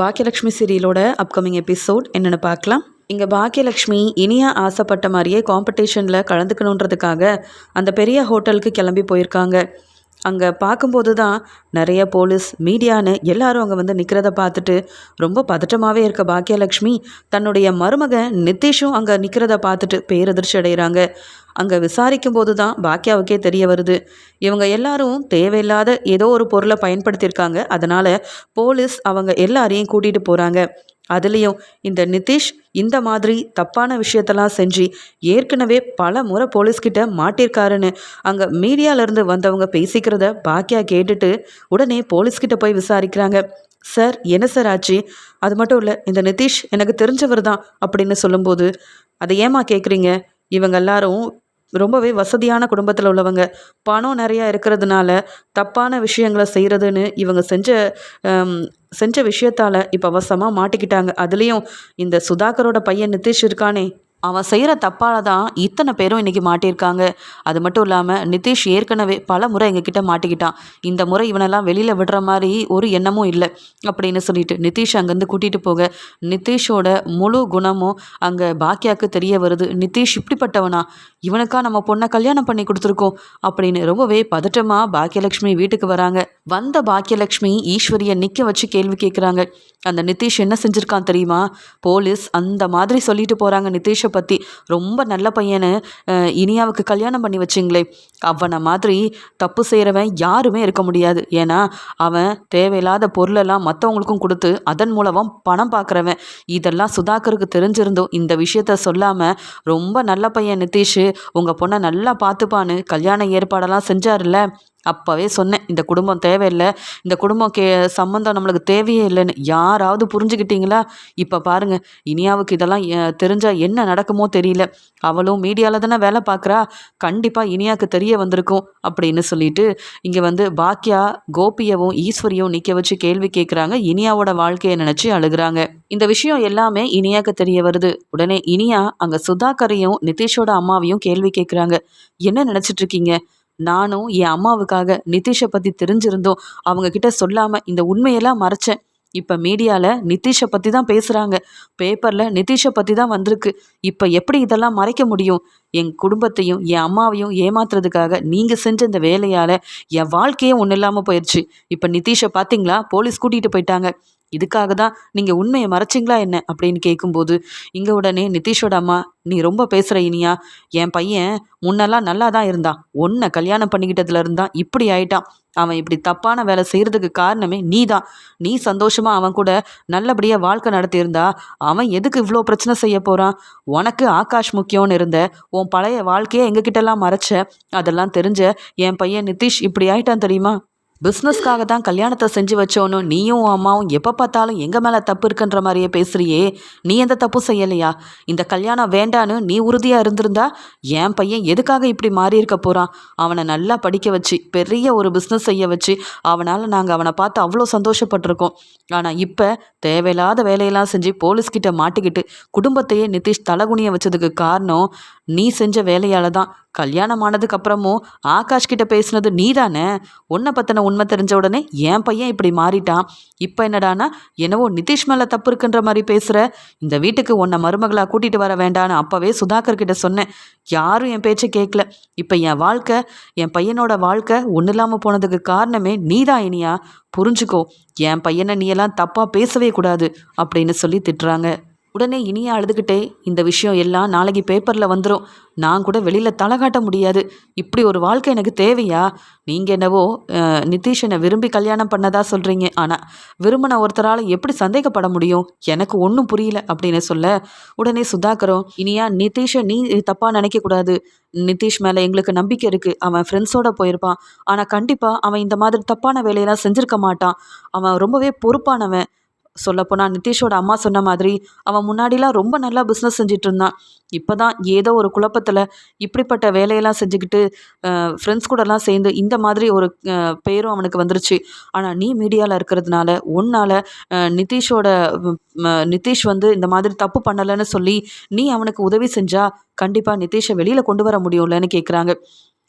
Bhagyalakshmi சீரியலோட upcoming episode என்னென்னு பார்க்கலாம். இங்கே பாக்கியலக்ஷ்மி இனியா ஆசைப்பட்ட மாதிரியே காம்படிஷனில் கலந்துக்கணுன்றதுக்காக அந்த பெரிய ஹோட்டலுக்கு கிளம்பி போயிருக்காங்க. அங்கே பார்க்கும்போது தான் நிறைய போலீஸ் மீடியான்னு எல்லாரும் அங்கே வந்து நிற்கிறத பார்த்துட்டு ரொம்ப பதட்டமாகவே இருக்க பாக்கியலக்ஷ்மி தன்னுடைய மருமகன் நிதிஷும் அங்கே நிற்கிறத பார்த்துட்டு பேரதிர்ச்சி அடைகிறாங்க அங்கே விசாரிக்கும் போது தான் பாக்கியாவுக்கே தெரிய வருது. இவங்க எல்லாரும் தேவையில்லாத ஏதோ ஒரு பொருளை பயன்படுத்தியிருக்காங்க. அதனால் போலீஸ் அவங்க எல்லாரையும் கூட்டிகிட்டு போகிறாங்க அதுலேயும் இந்த நிதிஷ் இந்த மாதிரி தப்பான விஷயத்தெல்லாம் செஞ்சு ஏற்கனவே பல முறை போலீஸ்கிட்ட மாட்டியிருக்காருன்னு அங்கே மீடியாவிலேருந்து வந்தவங்க பேசிக்கிறத பாக்கியா கேட்டுட்டு உடனே போலீஸ்கிட்ட போய் விசாரிக்கிறாங்க. சார் என்ன சார் ஆச்சு? அது மட்டும் இல்லை இந்த நிதிஷ் எனக்கு தெரிஞ்சவர் தான் அப்படின்னு சொல்லும்போது அதை ஏமா கேட்குறீங்க இவங்க எல்லாரும் ரொம்பவே வசதியான குடும்பத்தில் உள்ளவங்க. பணம் நிறையா இருக்கிறதுனால தப்பான விஷயங்களை செய்கிறதுன்னு இவங்க செஞ்ச செஞ்ச விஷயத்தால் இப்போ அவசமாக மாட்டிக்கிட்டாங்க. அதுலேயும் இந்த சுதாகரோட பையன் நிதிஷ் இருக்கானே. அவன் செய்கிற தப்பால தான் இத்தனை பேரும் இன்றைக்கி மாட்டியிருக்காங்க. அது மட்டும் இல்லாமல் நிதிஷ் ஏற்கனவே பல முறை எங்ககிட்ட மாட்டிக்கிட்டான். இந்த முறை இவனெல்லாம் வெளியில் விடுற மாதிரி ஒரு எண்ணமும் இல்லை அப்படின்னு சொல்லிட்டு நிதிஷ் அங்கேருந்து கூட்டிகிட்டு போக நிதிஷோட முழு குணமும் அங்கே பாக்கியாவுக்கு தெரிய வருது. நிதிஷ் இப்படிப்பட்டவனா? இவனுக்கா நம்ம பொண்ணை கல்யாணம் பண்ணி கொடுத்துருக்கோம் அப்படின்னு ரொம்பவே பதட்டமாக பாக்கியலட்சுமி வீட்டுக்கு வராங்க. வந்த பாக்கியலட்சுமி ஈஸ்வரியை நிற்க வச்சு கேள்வி கேட்குறாங்க அந்த நிதிஷ் என்ன செஞ்சுருக்கான் தெரியுமா? போலீஸ் அந்த மாதிரி சொல்லிட்டு போகிறாங்க நிதிஷை பற்றி ரொம்ப நல்ல பையனை. இனியாவுக்கு கல்யாணம் பண்ணி வச்சிங்களே. அவனை மாதிரி தப்பு செய்கிறவன் யாருமே இருக்க முடியாது. ஏன்னா அவன் தேவையில்லாத பொருளெல்லாம் மற்றவங்களுக்கும் கொடுத்து அதன் மூலமாக பணம் பார்க்குறவன் இதெல்லாம் சுதாகருக்கு தெரிஞ்சிருந்தோம் இந்த விஷயத்த சொல்லாமல் ரொம்ப நல்ல பையன் நிதிஷ் உங்கள் பொண்ணை நல்லா பார்த்துப்பான்னு கல்யாண ஏற்பாடெல்லாம் செஞ்சார்ல அப்போவே சொன்னேன் இந்த குடும்பம் தேவையில்லை இந்த குடும்பம் கே சம்மந்தம் நம்மளுக்கு தேவையே இல்லைன்னு. யாராவது புரிஞ்சுக்கிட்டீங்களா? இப்போ பாருங்க இனியாவுக்கு இதெல்லாம் தெரிஞ்சால் என்ன நடக்குமோ தெரியல. அவளும் மீடியாவில் தானே வேலை பார்க்குறா கண்டிப்பாக இனியாவுக்கு தெரிய வந்திருக்கும் அப்படின்னு சொல்லிட்டு இங்கே வந்து பாக்கியா கோபியவும் ஈஸ்வரியும் நிற்க வச்சு கேள்வி கேட்குறாங்க இனியாவோட வாழ்க்கையை நினச்சி அழுகுறாங்க. இந்த விஷயம் எல்லாமே இனியாவுக்கு தெரிய வருது. உடனே இனியா அங்கே சுதாகரையும் நிதிஷோட அம்மாவையும் கேள்வி கேட்குறாங்க என்ன நினச்சிட்ருக்கீங்க இருக்கீங்க? நானும் என் அம்மாவுக்காக நிதிஷை பற்றி தெரிஞ்சிருந்தோம். அவங்க கிட்ட சொல்லாமல் இந்த உண்மையெல்லாம் மறைச்சேன். இப்போ மீடியாவில் நிதிஷை பற்றி தான் பேசுகிறாங்க பேப்பரில் நிதிஷை பற்றி தான் வந்திருக்கு. இப்போ எப்படி இதெல்லாம் மறைக்க முடியும்? என் குடும்பத்தையும் என் அம்மாவையும் ஏமாத்துறதுக்காக நீங்கள் செஞ்ச இந்த வேலையால் என் வாழ்க்கையே ஒன்றும் இல்லாமல் போயிடுச்சு இப்போ நிதிஷை பார்த்தீங்களா போலீஸ் கூட்டிகிட்டு போயிட்டாங்க. இதுக்காக தான் நீங்கள் உண்மையை மறைச்சிங்களா என்ன? அப்படின்னு கேட்கும்போது இங்கே உடனே நிதிஷோட அம்மா நீ ரொம்ப பேசுகிற இனியா. என் பையன் முன்னெல்லாம் நல்லா தான் இருந்தான். ஒன்றை கல்யாணம் பண்ணிக்கிட்டதுல இருந்தான் இப்படி ஆயிட்டான். அவன் இப்படி தப்பான வேலை செய்கிறதுக்கு காரணமே நீ தான். நீ சந்தோஷமா அவன் கூட நல்லபடியாக வாழ்க்கை நடத்தியிருந்தா அவன் எதுக்கு இவ்வளோ பிரச்சனை செய்ய போகிறான் உனக்கு ஆகாஷ் முக்கியம்னு இருந்த உன் பழைய வாழ்க்கையை எங்ககிட்டலாம் மறைச்ச அதெல்லாம் தெரிஞ்ச என் பையன் நிதிஷ் இப்படி ஆயிட்டான் தெரியுமா? பிஸ்னஸ்க்காக தான் கல்யாணத்தை செஞ்சு வச்சோன்னு நீயும் அம்மாவும் எப்போ பார்த்தாலும் எங்கள் மேலே தப்பு இருக்குன்ற மாதிரியே பேசுகிறியே நீ எந்த தப்பும் செய்யலையா? இந்த கல்யாணம் வேண்டான்னு நீ உறுதியாக இருந்திருந்தா என் பையன் எதுக்காக இப்படி மாறி இருக்க போகிறான் அவனை நல்லா படிக்க வச்சு பெரிய ஒரு பிஸ்னஸ் செய்ய வச்சு அவனால் நாங்கள் அவனை பார்த்து அவ்வளோ சந்தோஷப்பட்டிருக்கோம். ஆனால் இப்போ தேவையில்லாத வேலையெல்லாம் செஞ்சு போலீஸ்கிட்ட மாட்டிக்கிட்டு குடும்பத்தையே நிதிஷ் தலகுனிய வச்சதுக்கு காரணம் நீ செஞ்ச வேலையால தான். கல்யாணம் ஆனதுக்கு அப்புறமும் ஆகாஷ் கிட்ட பேசினது நீ தானே உன்னை பற்றின உண்மை தெரிஞ்ச உடனே என் பையன் இப்படி மாறிட்டான். இப்போ என்னடானா என்னவோ நிதிஷ் மேலே தப்பு இருக்குன்ற மாதிரி பேசுகிற இந்த வீட்டுக்கு உன்னை மருமகளாக கூட்டிகிட்டு வர வேண்டான்னு அப்போவே சுதாகர் கிட்ட சொன்னேன். யாரும் என் பேச்சை கேட்கல இப்போ என் வாழ்க்கை என் பையனோட வாழ்க்கை ஒன்றும் இல்லாமல் போனதுக்கு காரணமே நீ தான் இனியா. புரிஞ்சுக்கோ என் பையனை நீ எல்லாம் தப்பாக பேசவே கூடாது அப்படின்னு சொல்லி திட்டுறாங்க. உடனே இனியா அழுதுகிட்டே இந்த விஷயம் எல்லாம் நாளைக்கு பேப்பரில் வந்துடும் நான் கூட வெளியில் தலை காட்ட முடியாது. இப்படி ஒரு வாழ்க்கை எனக்கு தேவையா? நீங்கள் என்னவோ நிதிஷனை விரும்பி கல்யாணம் பண்ணதா சொல்கிறீங்க ஆனால் விரும்பின ஒருத்தரால் எப்படி சந்தேகப்பட முடியும்? எனக்கு ஒன்றும் புரியல அப்படின்னு சொல்ல உடனே சுதாகரும் இனியா நிதிஷை நீ தப்பாக நினைக்கக்கூடாது நிதிஷ் மேலே எங்களுக்கு நம்பிக்கை இருக்குது அவன் ஃப்ரெண்ட்ஸோட போயிருப்பான். ஆனால் கண்டிப்பாக அவன் இந்த மாதிரி தப்பான வேலையெல்லாம் செஞ்சுருக்க மாட்டான். அவன் ரொம்பவே பொறுப்பானவன். சொல்லப்போனால் நிதிஷோட அம்மா சொன்ன மாதிரி அவன் முன்னாடிலாம் ரொம்ப நல்லா பிஸ்னஸ் செஞ்சுட்டு இருந்தான் இப்போ தான் ஏதோ ஒரு குழப்பத்தில் இப்படிப்பட்ட வேலையெல்லாம் செஞ்சுக்கிட்டு ஃப்ரெண்ட்ஸ் கூடலாம் சேர்ந்து இந்த மாதிரி ஒரு பேரும் அவனுக்கு வந்துருச்சு. ஆனால் நீ மீடியாவில் இருக்கிறதுனால உன்னால் நிதிஷோட நிதிஷ் வந்து இந்த மாதிரி தப்பு பண்ணலைன்னு சொல்லி நீ அவனுக்கு உதவி செஞ்சால் கண்டிப்பாக நிதிஷை வெளியில் கொண்டு வர முடியும்லன்னு கேட்குறாங்க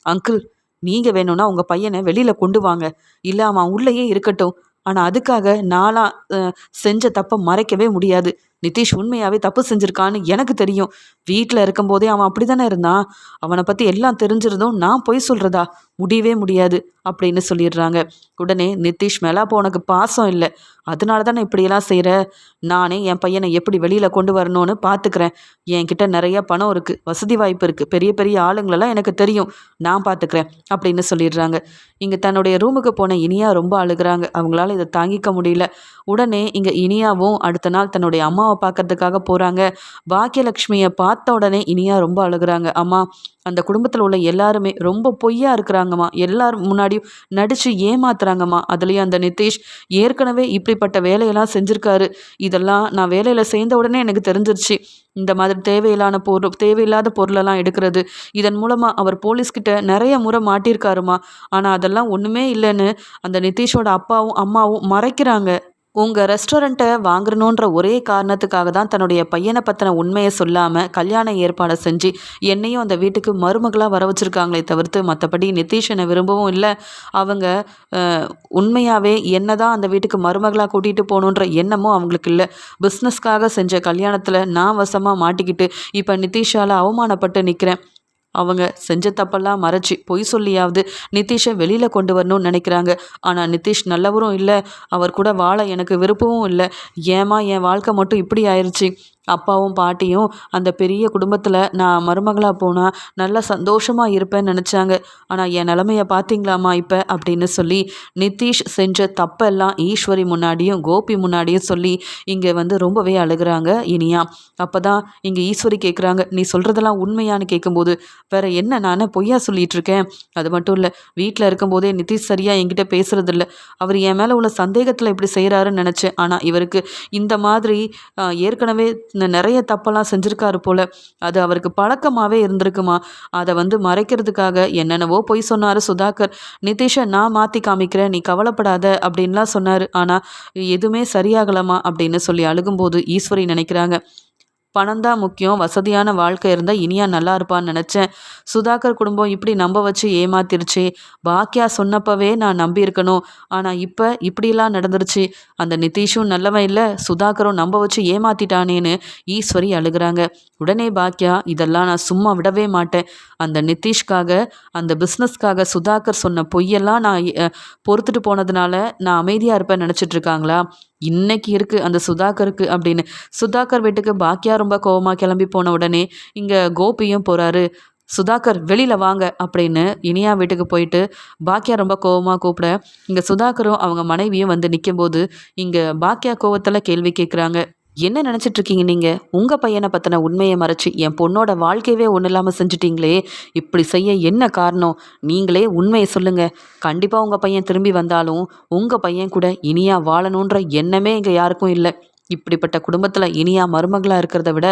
அங்கிள் நீங்கள் வேணும்னா உங்கள் பையனை வெளியில் கொண்டு வாங்க. இல்லை அவன் உள்ளேயே இருக்கட்டும். ஆனால் அதுக்காக நாளாக செஞ்ச தப்பை மறைக்கவே முடியாது. நிதிஷ் உண்மையாகவே தப்பு செஞ்சுருக்கான்னு எனக்கு தெரியும். வீட்டில் இருக்கும்போதே அவன் அப்படி தானே இருந்தான்? அவனை பற்றி எல்லாம் தெரிஞ்சிருந்தும் நான் பொய் சொல்கிறதா முடியவே முடியாது அப்படின்னு சொல்லிடுறாங்க. உடனே நிதிஷ் மேலே அப்போ உனக்கு பாசம் இல்லை. அதனால தானே இப்படியெல்லாம் செய்கிற நானே என் பையனை எப்படி வெளியில் கொண்டு வரணும்னு பார்த்துக்கிறேன் என்கிட்ட நிறைய பணம் இருக்குது வசதி வாய்ப்பு இருக்குது பெரிய பெரிய ஆளுங்களெல்லாம் எனக்கு தெரியும். நான் பார்த்துக்கிறேன் அப்படின்னு சொல்லிடுறாங்க. இங்கே தன்னுடைய ரூமுக்கு போன இனியா ரொம்ப அழுகிறாங்க. அவங்களால இதை தாங்கிக்க முடியல. உடனே இங்கே இனியாவும் அடுத்த நாள் தன்னுடைய அம்மாவை பார்க்கறதுக்காக போகிறாங்க பாக்கியலக்ஷ்மியை பார்த்த உடனே இனியா ரொம்ப அழுகிறாங்க. அம்மா அந்த குடும்பத்தில் உள்ள எல்லாருமே ரொம்ப பொய்யா இருக்கிறாங்கம்மா. எல்லார் முன்னாடியும் நடித்து ஏமாத்துறாங்கம்மா. அதுலேயும் அந்த நிதிஷ் ஏற்கனவே இப்படிப்பட்ட வேலையெல்லாம் செஞ்சுருக்காரு. இதெல்லாம் நான் வேலையில் சேர்ந்த உடனே எனக்கு தெரிஞ்சிருச்சு. இந்த மாதிரி தேவையில்லான பொருள் தேவையில்லாத பொருளெல்லாம் எடுக்கிறது. இதன் மூலமாக அவர் போலீஸ்கிட்ட நிறைய முறை மாட்டியிருக்காருமா ஆனால் அதெல்லாம் ஒன்றுமே இல்லைன்னு அந்த நிதிஷோட அப்பாவும் அம்மாவும் மறைக்கிறாங்க. உங்கள் ரெஸ்டாரண்ட்டை வாங்கணுன்ற ஒரே காரணத்துக்காக தான் தன்னுடைய பையனை பற்றின உண்மையை சொல்லாமல் கல்யாண ஏற்பாடை செஞ்சு என்னையும் அந்த வீட்டுக்கு மருமகளாக வர வச்சுருக்காங்களே தவிர்த்து மற்றபடி நிதிஷனை விரும்பவும் இல்லை. அவங்க உண்மையாகவே என்ன தான் அந்த வீட்டுக்கு மருமகளாக கூட்டிகிட்டு போகணுன்ற எண்ணமும் அவங்களுக்கு இல்லை. பிஸ்னஸ்க்காக செஞ்ச கல்யாணத்தில் நான் வசமாக மாட்டிக்கிட்டு இப்போ நிதிஷால் அவமானப்பட்டு நிற்கிறேன் அவங்க செஞ்ச தப்பெல்லாம் மறைச்சி பொய் சொல்லியாவது நிதிஷை வெளியில் கொண்டு வரணும்னு நினைக்கிறாங்க. ஆனால் நிதிஷ் நல்லவரும் இல்லை. அவர் கூட வாழ எனக்கு விருப்பமும் இல்லை. ஏமா என் வாழ்க்கை மட்டும் இப்படி ஆயிடுச்சு அப்பாவும் பாட்டியும் அந்த பெரிய குடும்பத்தில் நான் மருமகளாக போனால் நல்லா சந்தோஷமாக இருப்பேன்னு நினச்சாங்க. ஆனால் என் நிலமைய பார்த்தீங்களாம்மா இப்போ? அப்படின்னு சொல்லி நிதிஷ் செஞ்ச தப்பெல்லாம் ஈஸ்வரி முன்னாடியும் கோபி முன்னாடியும் சொல்லி இங்கே வந்து ரொம்பவே அழுகிறாங்க இனியா. அப்போ தான் இங்கே ஈஸ்வரி கேட்குறாங்க நீ சொல்கிறதெல்லாம் உண்மையான்னு கேட்கும்போது வேற என்ன நான் பொய்யா சொல்லிட்டு இருக்கேன்? அது மட்டும் இல்லை வீட்டில் இருக்கும்போதே நிதிஷ் சரியாக என்கிட்ட பேசுறதில்ல. அவர் என் மேலே உள்ள சந்தேகத்தில் இப்படி செய்கிறாருன்னு நினச்சேன். ஆனால் இவருக்கு இந்த மாதிரி ஏற்கனவே நிறைய தப்பெல்லாம் செஞ்சுருக்காரு போல். அது அவருக்கு பழக்கமாகவே இருந்திருக்குமா? அதை வந்து மறைக்கிறதுக்காக என்னென்னவோ பொய் சொன்னார் சுதாகர். நிதிஷை நான் மாற்றி காமிக்கிறேன் நீ கவலைப்படாத அப்படின்லாம் சொன்னார். ஆனால் எதுவுமே சரியாகலாமா அப்படின்னு சொல்லி அழுகும்போது ஈஸ்வரி நினைக்கிறாங்க. பணம் தான் முக்கியம். வசதியான வாழ்க்கை இருந்தால் இனியா நல்லா இருப்பான்னு நினச்சேன். சுதாகர் குடும்பம் இப்படி நம்ப வச்சு ஏமாத்திருச்சு. பாக்கியா சொன்னப்பவே நான் நம்பியிருக்கணும். ஆனால் இப்போ இப்படிலாம் நடந்துருச்சு. அந்த நிதிஷும் நல்லவன் இல்லை சுதாகரும் நம்ப வச்சு ஏமாத்திட்டானேன்னு ஈஸ்வரி அழுகிறாங்க. உடனே பாக்கியா இதெல்லாம் நான் சும்மா விடவே மாட்டேன். அந்த நிதிஷ்காக அந்த பிஸ்னஸ்க்காக சுதாகர் சொன்ன பொய்யெல்லாம் நான் பொறுத்துட்டு போனதுனால நான் அமைதியாக இருப்பேன் நினச்சிட்ருக்காங்களா இன்னைக்கு இருக்குது அந்த சுதாகருக்கு அப்படின்னு. சுதாகர் வீட்டுக்கு பாக்கியா ரொம்ப கோவமாக கிளம்பி போன உடனே இங்கே கோபியும் போகிறாரு சுதாகர் வெளியில் வாங்க அப்படின்னு இனியா வீட்டுக்கு போயிட்டு பாக்கியா ரொம்ப கோவமாக கூப்பிட இங்கே சுதாகரும் அவங்க மனைவியும் வந்து நிற்கும்போது இங்கே பாக்கியா கோவத்தில் கேள்வி கேட்குறாங்க என்ன நினச்சிட்ருக்கீங்க நீங்கள் உங்கள் பையனை பற்றின உண்மையை மறைச்சி என் பொண்ணோட வாழ்க்கையவே ஒன்றும் இல்லாமல் செஞ்சிட்டிங்களே. இப்படி செய்ய என்ன காரணம்? நீங்களே உண்மையை சொல்லுங்கள் கண்டிப்பாக உங்கள் பையன் திரும்பி வந்தாலும் உங்கள் பையன் கூட இனியாக வாழணுன்ற எண்ணமே இங்கே யாருக்கும் இல்லை. இப்படிப்பட்ட குடும்பத்தில் இனியா மருமகளாக இருக்கிறத விட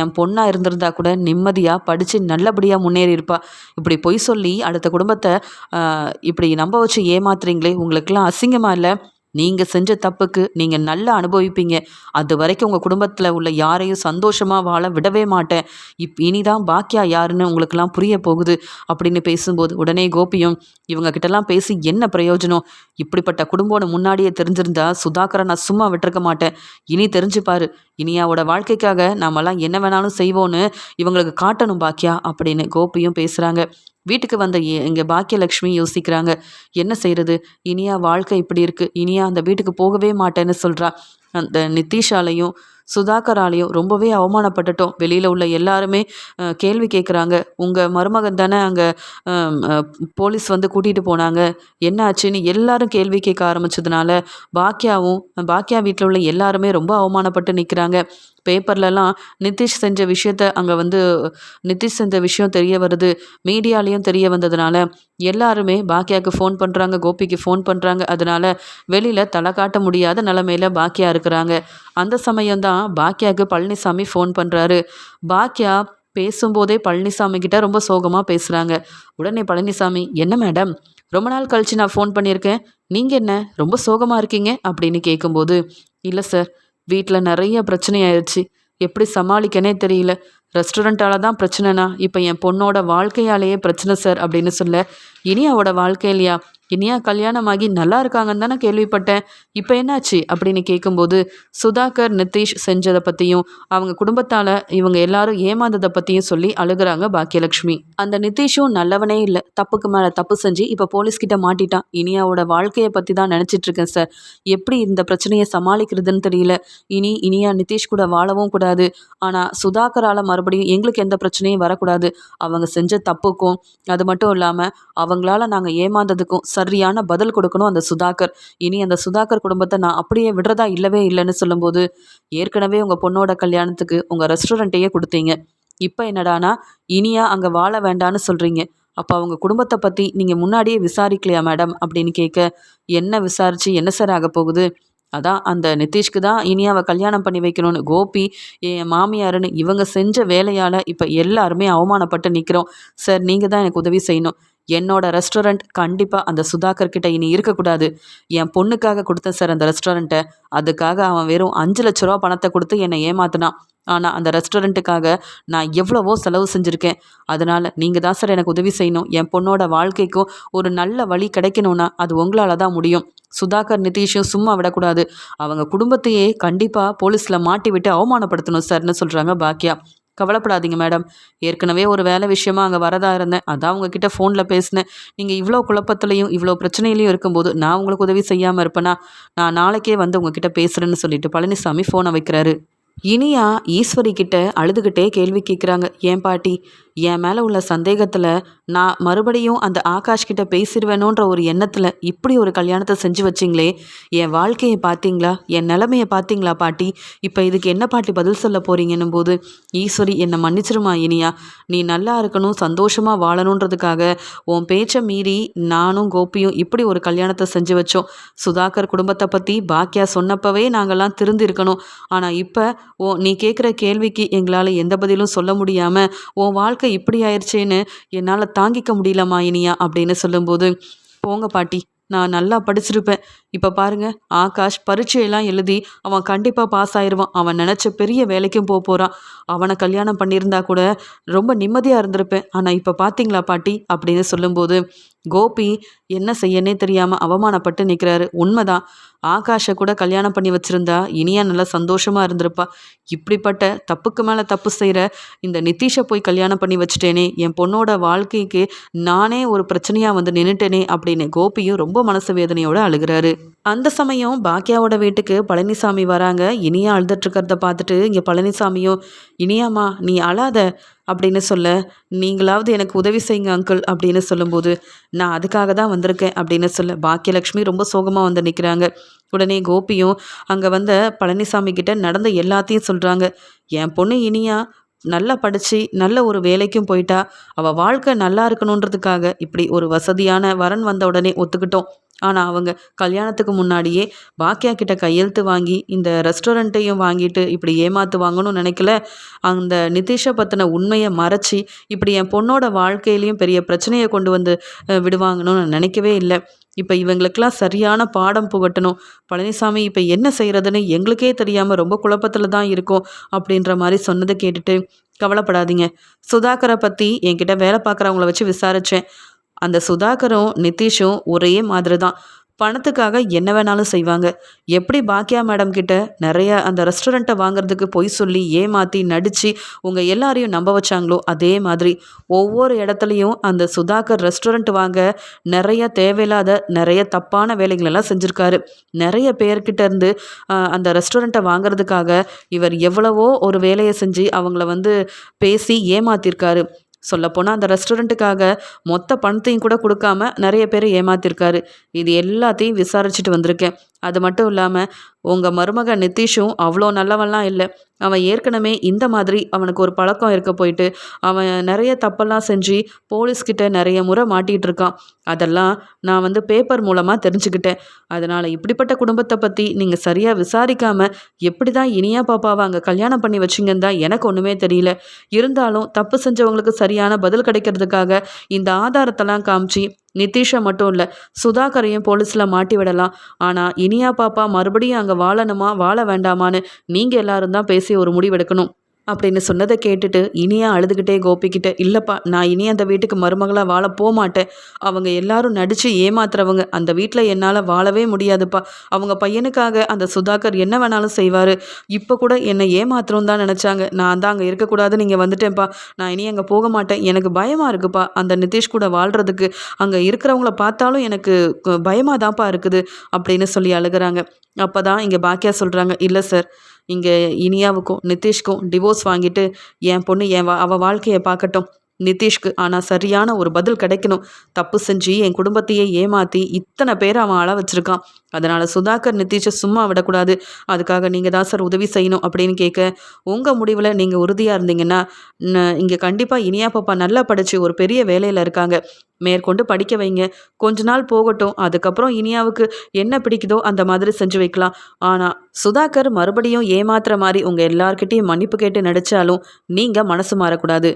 என் பொண்ணாக இருந்திருந்தா கூட நிம்மதியாக படித்து நல்லபடியாக முன்னேறி இருப்பா. இப்படி பொய் சொல்லி அடுத்த குடும்பத்தை இப்படி நம்ப வச்சு ஏமாத்துறீங்களே உங்களுக்கெல்லாம் அசிங்கமாக இல்லை? நீங்கள் செஞ்ச தப்புக்கு நீங்கள் நல்லா அனுபவிப்பீங்க. அது வரைக்கும் உங்கள் குடும்பத்தில் உள்ள யாரையும் சந்தோஷமாக வாழ விடவே மாட்டேன். இப் இனிதான் பாக்கியா யாருன்னு உங்களுக்கெல்லாம் புரிய போகுது. அப்படின்னு பேசும்போது உடனே கோபியும் இவங்க கிட்டலாம் பேசி என்ன பிரயோஜனம்? இப்படிப்பட்ட குடும்போட முன்னாடியே தெரிஞ்சிருந்தா சுதாகரை நான் சும்மா விட்டுருக்க மாட்டேன். இனி தெரிஞ்சுப்பாரு. இனியாவோட வாழ்க்கைக்காக நாமெல்லாம் என்ன வேணாலும் செய்வோன்னு இவங்களுக்கு காட்டணும் பாக்கியா அப்படின்னு கோபியும் பேசுகிறாங்க வீட்டுக்கு வந்த இங்கே பாக்கியலக்ஷ்மி யோசிக்கிறாங்க. என்ன செய்கிறது இனியா வாழ்க்கை இப்படி இருக்குது இனியா அந்த வீட்டுக்கு போகவே மாட்டேன்னு சொல்கிறா அந்த நித்திஷாலையும் சுதாகராலையும் ரொம்பவே அவமானப்பட்டுட்டோம். வெளியில் உள்ள எல்லாருமே கேள்வி கேட்குறாங்க உங்கள் மருமகன் தானே அங்கே போலீஸ் வந்து கூட்டிகிட்டு போனாங்க. என்ன ஆச்சுன்னு எல்லாரும் கேள்வி கேட்க ஆரம்பிச்சதுனால பாக்கியாவும் பாக்கியா வீட்டில் உள்ள எல்லாருமே ரொம்ப அவமானப்பட்டு நிற்கிறாங்க பேப்பர்லலாம் நிதிஷ் செஞ்ச விஷயத்த அங்கே வந்து நிதிஷ் செஞ்ச விஷயம் தெரிய வருது. மீடியாலேயும் தெரிய வந்ததுனால எல்லாருமே பாக்கியாவுக்கு ஃபோன் பண்ணுறாங்க கோபிக்கு ஃபோன் பண்ணுறாங்க அதனால் வெளியில் தலை காட்ட முடியாத நிலமையில பாக்கியா இருக்கிறாங்க. அந்த சமயம்தான் பாக்கியாவுக்கு பழனிசாமி ஃபோன் பண்ணுறாரு பாக்கியா பேசும்போதே பழனிசாமி கிட்ட ரொம்ப சோகமாக பேசுகிறாங்க உடனே பழனிசாமி என்ன மேடம் ரொம்ப நாள் கழித்து நான் ஃபோன் பண்ணியிருக்கேன். நீங்கள் என்ன? ரொம்ப சோகமாக இருக்கீங்க? அப்படின்னு கேட்கும்போது இல்லை சார் வீட்டில் நிறைய பிரச்சனை ஆயிடுச்சு எப்படி சமாளிக்கனே தெரியல. ரெஸ்டாரண்ட்டால் தான் பிரச்சனைனா இப்போ என் பொண்ணோட வாழ்க்கையாலேயே பிரச்சனை சார் அப்படின்னு சொல்ல இனி அவட வாழ்க்கையிலையா இனியா கல்யாணமாகி நல்லா இருக்காங்கன்னு தானே கேள்விப்பட்டேன். இப்போ என்னாச்சு? அப்படின்னு கேட்கும்போது சுதாகர் நிதிஷ் செஞ்சதை பற்றியும் அவங்க குடும்பத்தால் இவங்க எல்லாரும் ஏமாந்ததை பற்றியும் சொல்லி அழுகுறாங்க பாக்கியலட்சுமி அந்த நிதிஷும் நல்லவனே இல்லை. தப்புக்கு மேலே தப்பு செஞ்சு இப்போ போலீஸ்கிட்ட மாட்டிட்டான். இனியாவோட வாழ்க்கையை பற்றி தான் நினச்சிட்டு இருக்கேன் சார் எப்படி இந்த பிரச்சனையை சமாளிக்கிறதுன்னு தெரியல. இனி இனியா நிதிஷ் கூட வாழவும் கூடாது. ஆனால் சுதாகரால் மறுபடியும் எங்களுக்கு எந்த பிரச்சனையும் வரக்கூடாது. அவங்க செஞ்ச தப்புக்கும் அது மட்டும் இல்லாமல் அவங்களால நாங்கள் ஏமாந்ததுக்கும் சரியான பதில் கொடுக்கணும் அந்த சுதாகர். இனி அந்த சுதாகர் குடும்பத்தை நான் அப்படியே விடுறதா இல்லவே இல்லைன்னு சொல்லும்போது ஏற்கனவே உங்கள் பொண்ணோட கல்யாணத்துக்கு உங்கள் ரெஸ்டாரண்ட்டையே கொடுத்தீங்க. இப்போ என்னடானா இனியா அங்கே வாழ வேண்டான்னு சொல்கிறீங்க அப்போ அவங்க குடும்பத்தை பற்றி நீங்கள் முன்னாடியே விசாரிக்கலையா மேடம் அப்படின்னு கேட்க என்ன விசாரித்து என்ன சார் ஆக போகுது? அதான் அந்த நிதிஷ்க்கு தான் இனியாவை கல்யாணம் பண்ணி வைக்கணும்னு. கோபி என் மாமியாருன்னு இவங்க செஞ்ச வேலையால் இப்போ எல்லாருமே அவமானப்பட்டு நிற்கிறோம் சார் நீங்கள் தான் எனக்கு உதவி செய்யணும். என்னோட ரெஸ்டாரண்ட் கண்டிப்பாக அந்த சுதாகர் கிட்ட இனி இருக்கக்கூடாது. என் பொண்ணுக்காக கொடுத்தேன் சார் அந்த ரெஸ்டாரண்ட்டை அதுக்காக அவன் வெறும் அஞ்சு லட்ச ரூபா பணத்தை கொடுத்து என்னை ஏமாத்தினான். ஆனால் அந்த ரெஸ்டாரண்ட்டுக்காக நான் எவ்வளவோ செலவு செஞ்சுருக்கேன். அதனால் நீங்கள் தான் சார் எனக்கு உதவி செய்யணும். என் பொண்ணோட வாழ்க்கைக்கும் ஒரு நல்ல வழி கிடைக்கணும்னா அது உங்களால் தான் முடியும். சுதாகர் நிதிஷும் சும்மா விடக்கூடாது. அவங்க குடும்பத்தையே கண்டிப்பாக போலீஸில் மாட்டி விட்டு அவமானப்படுத்தணும் சார்னு சொல்கிறாங்க பாக்கியா கவலைப்படாதீங்க மேடம் ஏற்கனவே ஒரு வேலை விஷயமா அங்கே வரதா இருந்தேன். அதான் உங்ககிட்ட ஃபோனில் பேசினேன். நீங்கள் இவ்வளோ குழப்பத்துலையும் இவ்வளோ பிரச்சனையிலையும் இருக்கும்போது நான் உங்களுக்கு உதவி செய்யாமல் இருப்பேனா? நான் நாளைக்கே வந்து உங்ககிட்ட பேசுகிறேன்னு சொல்லிட்டு பழனிசாமி ஃபோனை வைக்கிறாரு. இனியா ஈஸ்வரி கிட்ட அழுதுகிட்டே கேள்வி கேட்குறாங்க ஏன் பாட்டி? என் மேலே உள்ள சந்தேகத்தில் நான் மறுபடியும் அந்த ஆகாஷ் கிட்ட பேசிடுவேணுன்ற ஒரு எண்ணத்தில் இப்படி ஒரு கல்யாணத்தை செஞ்சு வச்சிங்களே. என் வாழ்க்கையை பார்த்தீங்களா? என் நிலமையை பார்த்தீங்களா பாட்டி? இப்போ இதுக்கு என்ன பாட்டி பதில் சொல்ல போறீங்கன்னும் போது ஈஸ்வரி என்னை மன்னிச்சிருமா இனியா? நீ நல்லா இருக்கணும் சந்தோஷமாக வாழணுன்றதுக்காக உன் பேச்சை மீறி நானும் கோபியும் இப்படி ஒரு கல்யாணத்தை செஞ்சு வச்சோம். சுதாகர் குடும்பத்தை பற்றி பாக்கியா சொன்னப்பவே நாங்கள்லாம் திருந்திருக்கணும். ஆனால் இப்போ ஓ நீ கேட்குற கேள்விக்கு எங்களால் எந்த பதிலும் சொல்ல முடியாமல் உன் வாழ்க்கை இப்படி ஆயிடுச்சேன்னு என்னால் தாங்கிக்க முடியலம்மா இனியா அப்படின்னு சொல்லும்போது போங்க பாட்டி நான் நல்லா படிச்சிருப்பேன். இப்போ பாருங்க ஆகாஷ் பரீட்சையெல்லாம் எழுதி அவன் கண்டிப்பாக பாஸ் ஆயிடுவான் அவன் நினச்ச பெரிய வேலைக்கும் போக போகிறான் அவனை கல்யாணம் பண்ணியிருந்தா கூட ரொம்ப நிம்மதியாக இருந்திருப்பேன். ஆனால் இப்போ பார்த்தீங்களா பாட்டி? அப்படின்னு சொல்லும்போது கோபி என்ன செய்யனே தெரியாமல் அவமானப்பட்டு நிற்கிறாரு உண்மைதான். ஆகாஷை கூட கல்யாணம் பண்ணி வச்சுருந்தா இனியா நல்லா சந்தோஷமாக இருந்திருப்பா. இப்படிப்பட்ட தப்புக்கு மேலே தப்பு செய்கிற இந்த நிதிஷை போய் கல்யாணம் பண்ணி வச்சுட்டேனே என் பொண்ணோட வாழ்க்கைக்கு நானே ஒரு பிரச்சனையாக வந்து நின்றுட்டேனே அப்படின்னு கோபியும் ரொம்ப மனசு வேதனையோடு அழுகிறாரு. அந்த சமயம் பாக்கியாவோட வீட்டுக்கு பழனிசாமி வராங்க. இனியா அழுதுட்டுருக்கிறத பார்த்துட்டு இங்கே பழனிசாமியும் இனியாம்மா நீ அழாத. அப்படின்னு சொல்ல நீங்களாவது எனக்கு உதவி செய்யுங்க அங்கிள் அப்படின்னு சொல்லும்போது நான் அதுக்காக தான் வந்திருக்கேன் அப்படின்னு சொல்ல பாக்கியலட்சுமி ரொம்ப சோகமாக வந்து நிற்கிறாங்க உடனே கோபியும் அங்கே வந்த பழனிசாமி கிட்ட நடந்த எல்லாத்தையும் சொல்கிறாங்க என் பொண்ணு இனியா நல்லா படித்து நல்ல ஒரு வேலைக்கும் போயிட்டா அவள் வாழ்க்கை நல்லா இருக்கணுன்றதுக்காக இப்படி ஒரு வசதியான வரன் வந்த உடனே ஒத்துக்கிட்டோம். ஆனால் அவங்க கல்யாணத்துக்கு முன்னாடியே பாக்கியா கிட்ட கையெழுத்து வாங்கி இந்த ரெஸ்டாரண்ட்டையும் வாங்கிட்டு இப்படி ஏமாற்றுவாங்கன்னு நினைக்கல. அந்த நிதிஷை பற்றின உண்மையை மறைச்சி இப்படி என் பொண்ணோட வாழ்க்கையிலையும் பெரிய பிரச்சனையை கொண்டு வந்து விடுவாங்கன்னு நான் நினைக்கவே இல்லை. இப்போ இவங்களுக்கெல்லாம் சரியான பாடம் புகட்டணும். பழனிசாமி இப்போ என்ன செய்கிறதுன்னு எங்களுக்கே தெரியாமல் ரொம்ப குழப்பத்தில் தான் இருக்கும் அப்படின்ற மாதிரி சொன்னதை கேட்டுட்டு கவலைப்படாதீங்க. சுதாகரை பற்றி என்கிட்ட வேலை பார்க்குறவங்கள வச்சு விசாரித்தேன் அந்த சுதாகரும் நிதிஷும் ஒரே மாதிரி தான் பணத்துக்காக என்ன வேணாலும் செய்வாங்க. எப்படி பாக்கியா மேடம் கிட்ட நிறைய அந்த ரெஸ்டாரண்ட்டை வாங்குறதுக்கு பொய் சொல்லி ஏமாற்றி நடித்து உங்கள் எல்லாரையும் நம்ப வச்சாங்களோ அதே மாதிரி ஒவ்வொரு இடத்துலையும் அந்த சுதாகர் ரெஸ்டாரண்ட் வாங்க நிறைய தேவையில்லாத நிறைய தப்பான வேலைகளெல்லாம் செஞ்சுருக்காரு. நிறைய பேர்கிட்ட இருந்து அந்த ரெஸ்டாரண்ட்டை வாங்குறதுக்காக இவர் எவ்வளவோ ஒரு வேலையை செஞ்சு அவங்கள வந்து பேசி ஏமாத்திருக்காரு. சொல்லப்போனால் அந்த ரெஸ்டாரண்ட்டுக்காக மொத்த பணத்தையும் கூட கொடுக்காம நிறைய பேர் ஏமாத்திருக்காரு. இது எல்லாத்தையும் விசாரிச்சுட்டு வந்திருக்கேன். அது மட்டும் இல்லாமல் உங்கள் மருமக நிதிஷும் அவ்வளோ நல்லவன்லாம் இல்லை. அவன் ஏற்கனவே இந்த மாதிரி அவனுக்கு ஒரு பழக்கம் இருக்க போயிட்டு அவன் நிறைய தப்பெல்லாம் செஞ்சு போலீஸ்கிட்ட நிறைய முறை மாட்டிகிட்டு இருக்கான். அதெல்லாம் நான் வந்து பேப்பர் மூலமாக தெரிஞ்சுக்கிட்டேன். அதனால் இப்படிப்பட்ட குடும்பத்தை பற்றி நீங்கள் சரியாக விசாரிக்காமல் எப்படி தான் இனியா பாப்பாவை அங்கே கல்யாணம் பண்ணி வச்சிங்கன்னு தான் எனக்கு ஒன்றுமே தெரியல. இருந்தாலும் தப்பு செஞ்சவங்களுக்கு சரியான பதில் கிடைக்கிறதுக்காக இந்த ஆதாரத்தெல்லாம் காமிச்சு நிதிஷை மட்டும் இல்லை சுதாகரையும் போலீஸில் மாட்டி விடலாம். ஆனால் இனியா பாப்பா மறுபடியும் அங்கே வாழணுமா வாழ வேண்டாமான்னு நீங்கள் எல்லாரும் தான் பேசி ஒரு முடிவெடுக்கணும். அப்படின்னு சொன்னதை கேட்டுட்டு இனியா அழுதுகிட்டே கோபிக்கிட்ட இல்லைப்பா நான் இனி அந்த வீட்டுக்கு மருமகளாக வாழ போக மாட்டேன் அவங்க எல்லாரும் நடித்து ஏமாத்துறவங்க. அந்த வீட்டில் என்னால் வாழவே முடியாதுப்பா. அவங்க பையனுக்காக அந்த சுதாகர் என்ன வேணாலும் செய்வார். இப்போ கூட என்னை ஏமாத்துறோம் தான் நினச்சாங்க. நான் தான் அங்கே இருக்கக்கூடாதுன்னு நீங்கள் வந்துட்டேன்ப்பா. நான் இனி அங்கே போக மாட்டேன். எனக்கு பயமாக இருக்குப்பா அந்த நிதிஷ் கூட வாழ்கிறதுக்கு அங்கே இருக்கிறவங்கள பார்த்தாலும் எனக்கு பயமாக தான்ப்பா இருக்குது. அப்படின்னு சொல்லி அழுகிறாங்க. அப்போ தான் இங்கே பாக்கியா சொல்கிறாங்க இல்லை சார் இங்கே இனியாவுக்கும் நிதிஷ்க்கும் டிவோர்ஸ் வாங்கிட்டு என் பொண்ணு என் வா அவள் வாழ்க்கையை பார்க்கட்டும். நிதிஷ்க்கு ஆனால் சரியான ஒரு பதில் கிடைக்கணும். தப்பு செஞ்சு என் குடும்பத்தையே ஏமாற்றி இத்தனை பேர் அவன் அள வச்சிருக்கான். அதனால் சுதாகர் நிதிஷை சும்மா விடக்கூடாது. அதுக்காக நீங்கள் தான் சார் உதவி செய்யணும் அப்படின்னு கேட்க உங்கள் முடிவில் நீங்கள் உறுதியாக இருந்தீங்கன்னா இங்கே கண்டிப்பாக இனியா பாப்பா நல்லா படித்து ஒரு பெரிய வேலையில் இருக்காங்க. மேற்கொண்டு படிக்க வைங்க. கொஞ்ச நாள் போகட்டும். அதுக்கப்புறம் இனியாவுக்கு என்ன பிடிக்குதோ அந்த மாதிரி செஞ்சு வைக்கலாம். ஆனால் சுதாகர் மறுபடியும் ஏமாத்துற மாதிரி உங்கள் எல்லார்கிட்டையும் மன்னிப்பு கேட்டு நடித்தாலும் நீங்கள் மனசு மாறக்கூடாது.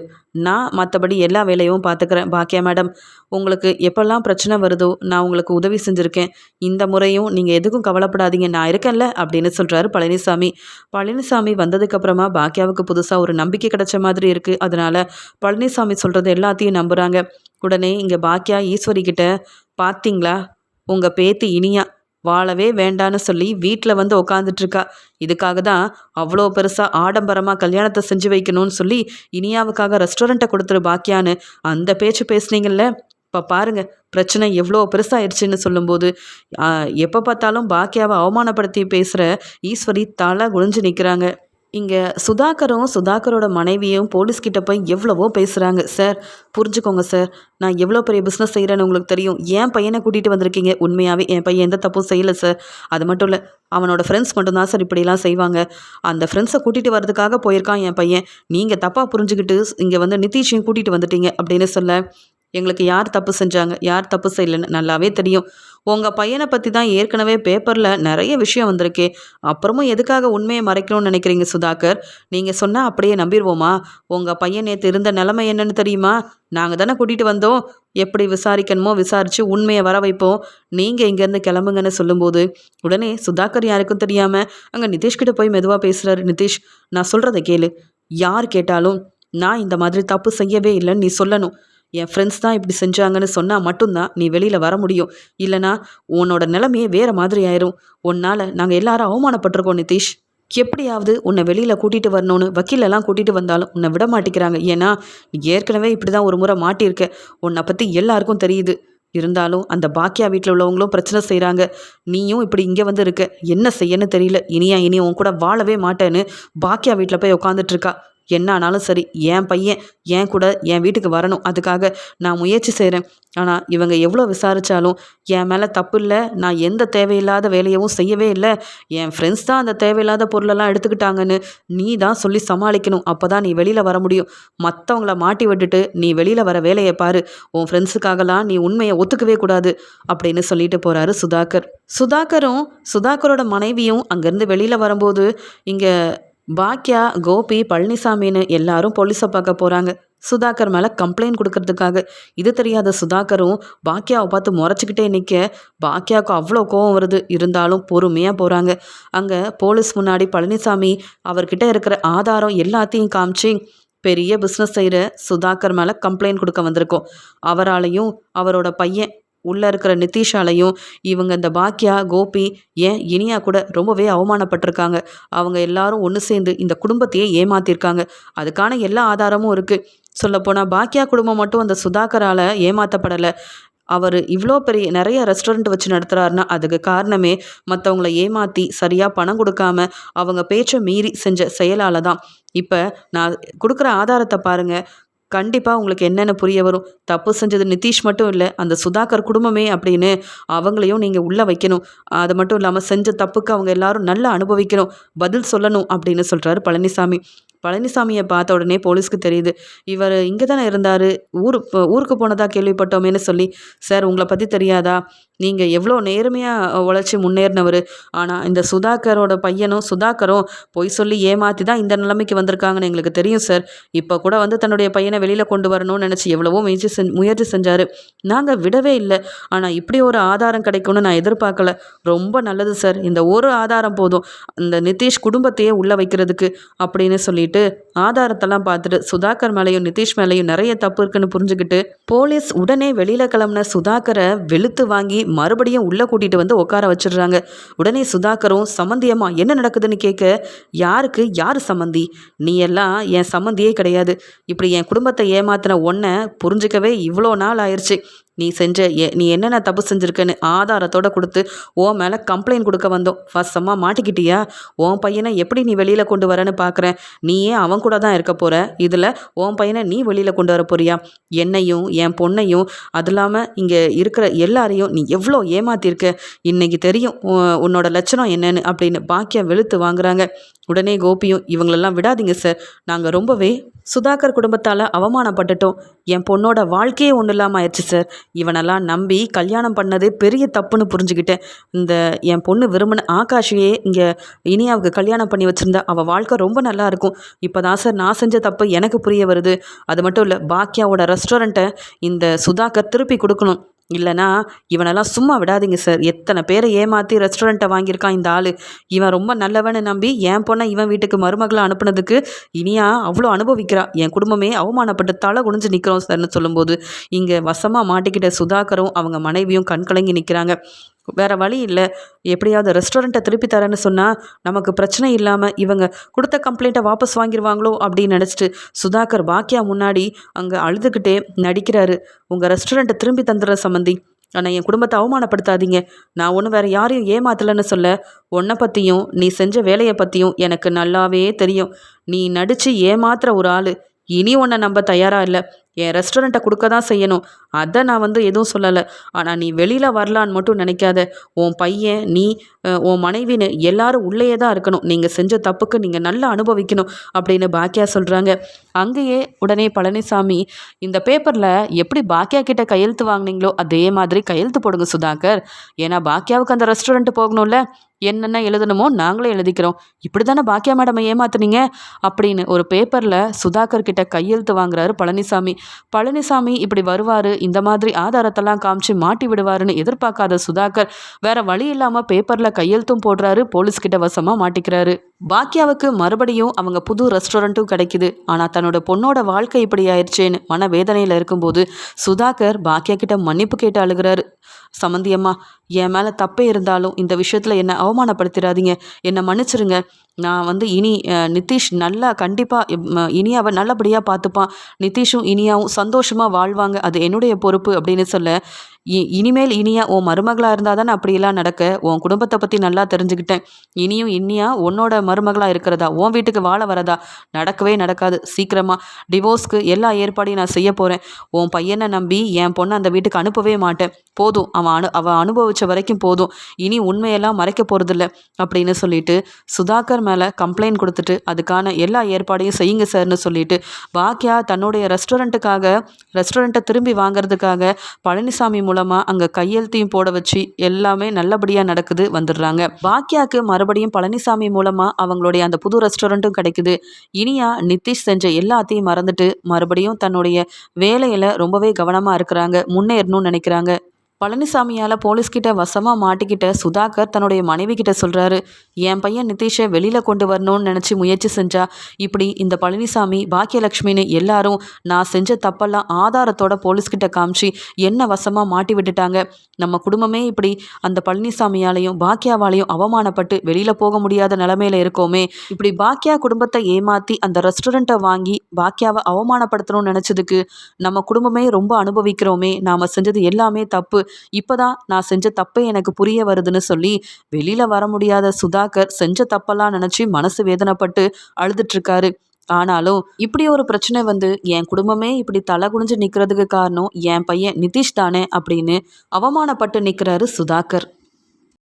நான் மற்றபடி எல்லா வேலையும் பார்த்துக்கிறேன் பாக்கியா மேடம் உங்களுக்கு எப்பெல்லாம் பிரச்சனை வருதோ நான் உங்களுக்கு உதவி செஞ்சுருக்கேன். இந்த முறையும் நீங்கள் எதுக்கும் கவலைப்படாதீங்க. நான் இருக்கேன்ல அப்படின்னு சொல்கிறாரு பழனிசாமி. பழனிசாமி வந்ததுக்கப்புறமா பாக்கியாவுக்கு புதுசாக ஒரு நம்பிக்கை கிடைச்ச மாதிரி இருக்குது அதனால் பழனிசாமி சொல்கிறது எல்லாத்தையும் நம்புகிறாங்க உடனே இங்கே பாக்கியா ஈஸ்வரி கிட்ட பார்த்தீங்களா உங்கள் பேத்தி இனியா வாழவே வேண்டான்னு சொல்லி வீட்டில் வந்து உக்காந்துட்ருக்கா. இதுக்காக தான் அவ்வளோ பெருசாக ஆடம்பரமாக கல்யாணத்தை செஞ்சு வைக்கணும்னு சொல்லி இனியாவுக்காக ரெஸ்டாரண்ட்டை கொடுத்துரு பாக்கியான்னு அந்த பேச்சு பேசுனீங்கல்ல? இப்போ பாருங்க பிரச்சனை எவ்வளோ பெருசாகிடுச்சின்னு சொல்லும்போது எப்போ பார்த்தாலும் பாக்கியாவை அவமானப்படுத்தி பேசுகிற ஈஸ்வரி தலை குழிஞ்சு நிற்கிறாங்க இங்கே சுதாகரும் சுதாகரோட மனைவியும் போலீஸ்கிட்ட போய் எவ்வளவோ பேசுகிறாங்க சார் புரிஞ்சுக்கோங்க சார். நான் எவ்வளோ பெரிய பிஸ்னஸ் செய்கிறேன்னு உங்களுக்கு தெரியும். என் பையனை கூட்டிகிட்டு வந்திருக்கீங்க. உண்மையாகவே என் பையன் எந்த தப்பும் செய்யலை சார். அது மட்டும் இல்லை அவனோட ஃப்ரெண்ட்ஸ் மட்டும்தான் சார் இப்படிலாம் செய்வாங்க. அந்த ஃப்ரெண்ட்ஸை கூட்டிகிட்டு வரதுக்காக போயிருக்கான் என் பையன். நீங்கள் தப்பாக புரிஞ்சுக்கிட்டு இங்கே வந்து நிதிஷையும் கூட்டிகிட்டு வந்துட்டீங்க அப்படின்னு சொல்ல எங்களுக்கு யார் தப்பு செஞ்சாங்க? யார் தப்பு செய்யலைன்னு நல்லாவே தெரியும். உங்கள் பையனை பற்றி தான் ஏற்கனவே பேப்பரில் நிறைய விஷயம் வந்திருக்கே. அப்புறமும் எதுக்காக உண்மையை மறைக்கணும்னு நினைக்கிறீங்க சுதாகர்? நீங்கள் சொன்னால் அப்படியே நம்பிடுவோமா? உங்கள் பையன் நேற்று இருந்த நிலைமை என்னன்னு தெரியுமா? நாங்கள் தானே கூட்டிகிட்டு வந்தோம். எப்படி விசாரிக்கணுமோ விசாரித்து உண்மையை வர வைப்போம். நீங்கள் இங்கேருந்து கிளம்புங்கன்னு சொல்லும்போது உடனே சுதாகர் யாருக்கும் தெரியாமல் அங்கே நிதிஷ்கிட்ட போய் மெதுவாக பேசுகிறாரு நிதிஷ். நான் சொல்கிறத கேளு. யார் கேட்டாலும் நான் இந்த மாதிரி தப்பு செய்யவே இல்லைன்னு நீ சொல்லணும். என் ஃப்ரெண்ட்ஸ் தான் இப்படி செஞ்சாங்கன்னு சொன்னால் மட்டும்தான் நீ வெளியில் வர முடியும். இல்லைனா உன்னோட நிலைமையே வேறு மாதிரி ஆயிரும். உன்னால் நாங்கள் எல்லாரும் அவமானப்பட்டிருக்கோம் நிதிஷ். எப்படியாவது உன்னை வெளியில் கூட்டிகிட்டு வரணும்னு வக்கீலெல்லாம் கூட்டிகிட்டு வந்தாலும் உன்னை விட மாட்டேங்கிறாங்க. ஏன்னா நீ ஏற்கனவே இப்படி தான் ஒரு முறை மாட்டியிருக்க. உன்னை பற்றி எல்லாருக்கும் தெரியுது. இருந்தாலும் அந்த பாக்கியா வீட்டில் உள்ளவங்களும் பிரச்சனை செய்கிறாங்க நீயும் இப்படி இங்கே வந்து இருக்க. என்ன செய்யன்னு தெரியல. இனியா இனி உன் கூட வாழவே மாட்டேன்னு பாக்கியா வீட்டில் போய் உட்காந்துட்ருக்கா என்ன ஆனாலும் சரி என் பையன் என் கூட என் வீட்டுக்கு வரணும். அதுக்காக நான் முயற்சி செய்கிறேன் ஆனால் இவங்க எவ்வளோ விசாரித்தாலும் என் மேலே தப்பு இல்லை நான் எந்த தேவையில்லாத வேலையவும் செய்யவே இல்லை. என் ஃப்ரெண்ட்ஸ் தான் அந்த தேவையில்லாத பொருளெல்லாம் எடுத்துக்கிட்டாங்கன்னு நீ தான் சொல்லி சமாளிக்கணும். அப்போ தான் நீ வெளியில் வர முடியும். மற்றவங்கள மாட்டி விட்டுட்டு நீ வெளியில் வர வேலையை பாரு. உன் ஃப்ரெண்ட்ஸுக்காகலாம் நீ உண்மையை ஒத்துக்கவே கூடாது அப்படின்னு சொல்லிட்டு போகிறாரு சுதாகர். சுதாகரும் சுதாகரோட மனைவியும் அங்கேருந்து வெளியில் வரும்போது இங்கே பாக்கியா கோபி பழனிசாமின்னு எல்லாரும் போலீஸை பார்க்க போகிறாங்க சுதாகர் மேலே கம்ப்ளைண்ட் கொடுக்கறதுக்காக. இது தெரியாத சுதாகரும் பாக்கியாவை பார்த்து முறைச்சிக்கிட்டே நிற்க பாக்கியாவுக்கு அவ்வளோ கோவம் வருது. இருந்தாலும் பொறுமையாக போகிறாங்க அங்கே போலீஸ் முன்னாடி பழனிசாமி அவர்கிட்ட இருக்கிற ஆதாரம் எல்லாத்தையும் காமிச்சு பெரிய பிஸ்னஸ் செய்கிற சுதாகர் மேலே கம்ப்ளைண்ட் கொடுக்க வந்திருக்கோம். அவராலையும் அவரோட பையன் உள்ளே இருக்கிற நிதிஷாலையும் இவங்க இந்த பாக்கியா கோபி ஏன் இனியா கூட ரொம்பவே அவமானப்பட்டிருக்காங்க. அவங்க எல்லாரும் ஒன்று சேர்ந்து இந்த குடும்பத்தையே ஏமாத்திருக்காங்க. அதுக்கான எல்லா ஆதாரமும் இருக்குது சொல்லப்போனால் பாக்கியா குடும்பம் மட்டும் அந்த சுதாகரால் ஏமாற்றப்படலை அவர் இவ்வளோ பெரிய நிறைய ரெஸ்டாரண்ட் வச்சு நடத்துகிறாருன்னா அதுக்கு காரணமே மற்றவங்கள ஏமாற்றி சரியாக பணம் கொடுக்காம அவங்க பேச்சை மீறி செஞ்ச செயலால் தான். இப்போ நான் கொடுக்குற ஆதாரத்தை பாருங்கள் கண்டிப்பாக உங்களுக்கு என்னென்ன புரிய வரும்? தப்பு செஞ்சது நிதிஷ் மட்டும் இல்லை அந்த சுதாகர் குடும்பமே அப்படின்னு அவங்களையும் நீங்கள் உள்ளே வைக்கணும். அது மட்டும் இல்லாமல் செஞ்ச தப்புக்கு அவங்க எல்லாரும் நல்லா அனுபவிக்கணும். பதில் சொல்லணும் அப்படின்னு சொல்கிறாரு பழனிசாமி. பழனிசாமியை பார்த்த உடனே போலீஸ்க்கு தெரியுது இவர் இங்கே தானே இருந்தார்? ஊர் ஊருக்கு போனதாக கேள்விப்பட்டோமேனு சொல்லி சார் உங்களை பற்றி தெரியாதா? நீங்கள் எவ்வளோ நேர்மையாக உழைச்சி முன்னேறினவர். ஆனால் இந்த சுதாகரோட பையனும் சுதாகரும் பொய் சொல்லி ஏமாற்றி தான் இந்த நிலைமைக்கு வந்திருக்காங்கன்னு எங்களுக்கு தெரியும் சார். இப்போ கூட வந்து தன்னுடைய பையனை வெளியில் கொண்டு வரணும்னு நினச்சி எவ்வளவோ முயற்சி செஞ்சு முயற்சி செஞ்சார். நாங்கள் விடவே இல்லை. ஆனால் இப்படி ஒரு ஆதாரம் கிடைக்கும்னு நான் எதிர்பார்க்கல. ரொம்ப நல்லது சார். இந்த ஒரு ஆதாரம் போதும். இந்த நிதிஷ் குடும்பத்தையே உள்ளே வைக்கிறதுக்கு அப்படின்னு சொல்லிட்டு ஆதாரத்தெல்லாம் பார்த்துட்டு சுதாகர் மேலேயும் நிதிஷ் மேலேயும் நிறைய தப்பு இருக்குன்னு புரிஞ்சுக்கிட்டு போலீஸ் உடனே வெளியில் கிளம்புன சுதாகரை வெளுத்து வாங்கி மறுபடியும் உள்ளே கூட்டிகிட்டு வந்து உட்கார வச்சிடுறாங்க. உடனே சுதாகரும் சம்மந்தியம்மா என்ன நடக்குதுன்னு கேட்க யாருக்கு? யார் சம்மந்தி நீ எல்லாம் என் சம்மந்தியே கிடையாது. இப்படி என் குடும்பத்தை ஏமாத்தின ஒன்றை புரிஞ்சுக்கவே இவ்வளோ நாள் ஆயிடுச்சு நீ செஞ்ச நீ என்னென்ன தப்பு செஞ்சுருக்கன்னு ஆதாரத்தோட கொடுத்து உன் மேலே கம்ப்ளைண்ட் கொடுக்க வந்தோம். ஃபஸ்ட்டமாக மாட்டிக்கிட்டியா? உன் பையனை எப்படி நீ வெளியில் கொண்டு வரேன்னு பார்க்குறேன் நீயே அவன் கூட தான் இருக்க போகிற இதில் உன் பையனை நீ வெளியில் கொண்டு வர போறியா? என்னையும் என் பொண்ணையும் அது இல்லாமல் இங்கே இருக்கிற எல்லாரையும் நீ எவ்வளோ ஏமாத்திருக்க? இன்னைக்கு தெரியும் உ- உன்னோட லட்சணம் என்னன்னு அப்படின்னு பாக்கியம் வெளுத்து வாங்குறாங்க. உடனே கோபியும் இவங்களெல்லாம் விடாதீங்க சார் நாங்கள் ரொம்பவே சுதாகர் குடும்பத்தால் அவமானப்பட்டுட்டோம். என் பொண்ணோட வாழ்க்கையே ஒன்றும் இல்லாமல் ஆயிடுச்சு சார். இவனெல்லாம் நம்பி கல்யாணம் பண்ணது பெரிய தப்புன்னு புரிஞ்சுக்கிட்டேன். இந்த என் பொண்ணு விரும்பின ஆகாஷையே இங்கே இனியாவுக்கு கல்யாணம் பண்ணி வச்சுருந்தா அவள் வாழ்க்கை ரொம்ப நல்லா இருக்கும் இப்போ தான் சார் நான் செஞ்ச தப்பு எனக்கு புரிய வருது. அது மட்டும் இல்லை பாக்கியாவோட ரெஸ்டாரண்ட்டை இந்த சுதாகர் திருப்பி கொடுக்கணும். இல்லைனா இவனெல்லாம் சும்மா விடாதீங்க சார் எத்தனை பேரை ஏமாற்றி ரெஸ்டாரண்ட்டை வாங்கியிருக்கான் இந்த ஆள். இவன் ரொம்ப நல்லவன்னு நம்பி என் பொண்ணை இவன் வீட்டுக்கு மருமகளை அனுப்புனதுக்கு இனியா அவ்வளோ அனுபவிக்கிறா. என் குடும்பமே அவமானப்பட்டு தலை குனிஞ்சு நிற்கிறோம் சார்னு சொல்லும்போது இங்கே வசமாக மாட்டிக்கிட்ட சுதாகரும் அவங்க மனைவியும் கண்கலங்கி நிற்கிறாங்க வேற வழி இல்லை. எப்படியாவது ரெஸ்டாரண்ட்டை திருப்பி தரேன்னு சொன்னால் நமக்கு பிரச்சனை இல்லாமல் இவங்க கொடுத்த கம்ப்ளைண்ட்டை வாபஸ் வாங்கிடுவாங்களோ அப்படின்னு நினச்சிட்டு சுதாகர் பாக்கியா முன்னாடி அங்கே அழுதுகிட்டே நடிக்கிறாரு. உங்கள் ரெஸ்டாரண்ட்டை திரும்பி தந்துடுற சம்மந்தி ஆனால் என் குடும்பத்தை அவமானப்படுத்தாதீங்க. நான் ஒன்றும் வேறு யாரையும் ஏமாத்தலைன்னு சொல்ல உன்னை பற்றியும் நீ செஞ்ச வேலையை பற்றியும் எனக்கு நல்லாவே தெரியும். நீ நடித்து ஏமாத்துற ஒரு ஆள். இனி உன்னை நம்ப தயாராக இல்லை. என் ரெஸ்டாரண்ட்டை கொடுக்க தான் செய்யணும். அதை நான் வந்து எதுவும் சொல்லலை. ஆனால் நீ வெளியில் வரலான்னு மட்டும் நினைக்காத. உன் பையன் நீ உன் மனைவின்னு எல்லாரும் உள்ளேயே தான் இருக்கணும். நீங்கள் செஞ்ச தப்புக்கு நீங்கள் நல்லா அனுபவிக்கணும் அப்படின்னு பாக்கியா சொல்கிறாங்க அங்கேயே உடனே பழனிசாமி இந்த பேப்பரில் எப்படி பாக்கியா கிட்ட கையெழுத்து வாங்குனீங்களோ அதே மாதிரி கையெழுத்து போடுங்க சுதாகர். ஏன்னா பாக்கியாவுக்கு அந்த ரெஸ்டாரண்ட் போகணும்ல. என்னென்ன எழுதணுமோ நாங்களே எழுதிக்கிறோம். இப்படி தானே பாக்கியா மேடம் ஏமாத்துனீங்க? அப்படின்னு ஒரு பேப்பரில் சுதாகர் கிட்ட கையெழுத்து வாங்குறாரு பழனிசாமி. பழனிசாமி இப்படி வருவார் இந்த மாதிரி ஆதாரத்தெல்லாம் காமிச்சு மாட்டி விடுவாருன்னு எதிர்பார்க்காத சுதாகர் வேற வழி இல்லாமல் பேப்பரில் கையெழுத்தும் போடுறாரு போலீஸ்கிட்ட வசமாக மாட்டிக்கிறாரு. பாக்கியாவுக்கு மறுபடியும் அவங்க புது ரெஸ்டாரண்ட்டும் கிடைக்குது. ஆனால் தன்னோட பொண்ணோட வாழ்க்கை இப்படி ஆயிடுச்சேன்னு மன வேதனையில் இருக்கும்போது சுதாகர் பாக்கியா கிட்ட மன்னிப்பு கேட்டு அழுகிறாரு. சமந்தியம்மா என் மேலே தப்பே இருந்தாலும் இந்த விஷயத்தில் என்னை அவமானப்படுத்திடாதீங்க. என்னை மன்னிச்சிருங்க. நான் வந்து இனி நிதிஷ் நல்லா கண்டிப்பாக இனியாவை நல்லபடியாக பார்த்துப்பான் நிதிஷும் இனியாவும் சந்தோஷமாக வாழ்வாங்க. அது என்னுடைய பொறுப்பு அப்படின்னு சொல்ல இ- இனிமேல் இனியா உன் மருமகளாக இருந்தால் தானே அப்படியெல்லாம் நடக்க. உன் குடும்பத்தை பற்றி நல்லா தெரிஞ்சுக்கிட்டேன். இனியும் இனியா உன்னோட மருமகளாக இருக்கிறதா? உன் வீட்டுக்கு வாழ வரதா? நடக்கவே நடக்காது. சீக்கிரமாக டிவோர்ஸ்க்கு எல்லா ஏற்பாடையும் நான் செய்ய போகிறேன் உன் பையனை நம்பி என் பொண்ணை அந்த வீட்டுக்கு அனுப்பவே மாட்டேன். போதும். அவன் அனு அவன் அனுபவித்த வரைக்கும் போதும். இனி உண்மையெல்லாம் மறைக்க போகிறதில்ல அப்படின்னு சொல்லிட்டு சுதாகர் மேலே கம்ப்ளைண்ட் கொடுத்துட்டு அதுக்கான எல்லா ஏற்பாடையும் செய்யுங்க சார்னு சொல்லிட்டு பாக்கியா தன்னுடைய ரெஸ்டாரண்ட்டுக்காக ரெஸ்டாரண்ட்டை திரும்பி வாங்குறதுக்காக பழனிசாமி மூலமாக அங்கே கையெழுத்தையும் போட வச்சு எல்லாமே நல்லபடியாக நடக்குது வந்துடுறாங்க. பாக்கியாவுக்கு மறுபடியும் பழனிசாமி மூலமாக அவங்களுடைய அந்த புது ரெஸ்டாரண்ட்டும் கிடைக்குது. இனியா நிதிஷ் செஞ்ச எல்லாத்தையும் மறந்துட்டு மறுபடியும் தன்னுடைய வேலையில் ரொம்பவே கவனமாக இருக்கிறாங்க முன்னேறணும்னு நினைக்கிறாங்க. பழனிசாமியால் போலீஸ்கிட்ட வசமாக மாட்டிக்கிட்ட சுதாகர் தன்னுடைய மனைவி கிட்ட சொல்கிறாரு என் பையன் நிதிஷை வெளியில் கொண்டு வரணும்னு நினச்சி முயற்சி செஞ்சா இப்படி இந்த பழனிசாமி பாக்கியலட்சுமின்னு எல்லாரும் நான் செஞ்ச தப்பெல்லாம் ஆதாரத்தோட போலீஸ்கிட்ட காமிச்சு என்ன வசமாக மாட்டி விட்டுட்டாங்க. நம்ம குடும்பமே இப்படி அந்த பழனிசாமியாலையும் பாக்கியாவாலையும் அவமானப்பட்டு வெளியில் போக முடியாத நிலமையில இருக்கோமே. இப்படி பாக்கியா குடும்பத்தை ஏமாற்றி அந்த ரெஸ்டாரண்ட்டை வாங்கி பாக்கியாவை அவமானப்படுத்தணும்னு நினச்சதுக்கு நம்ம குடும்பமே ரொம்ப அனுபவிக்கிறோமே. நாம் செஞ்சது எல்லாமே தப்பு. இப்போதான் நான் செஞ்ச தப்பே எனக்கு புரிய வருதுன்னு சொல்லி வெளியில் வர முடியாத சுதாகர் செஞ்ச தப்பெல்லாம் நினச்சி மனசு வேதனைப்பட்டு அழுதுட்ருக்காரு ஆனாலும் இப்படி ஒரு பிரச்சனை வந்து என் குடும்பமே இப்படி தலை குனிஞ்சு நிற்கிறதுக்கு காரணம் என் பையன் நிதிஷ் தானே அப்படின்னு அவமானப்பட்டு நிற்கிறாரு சுதாகர்.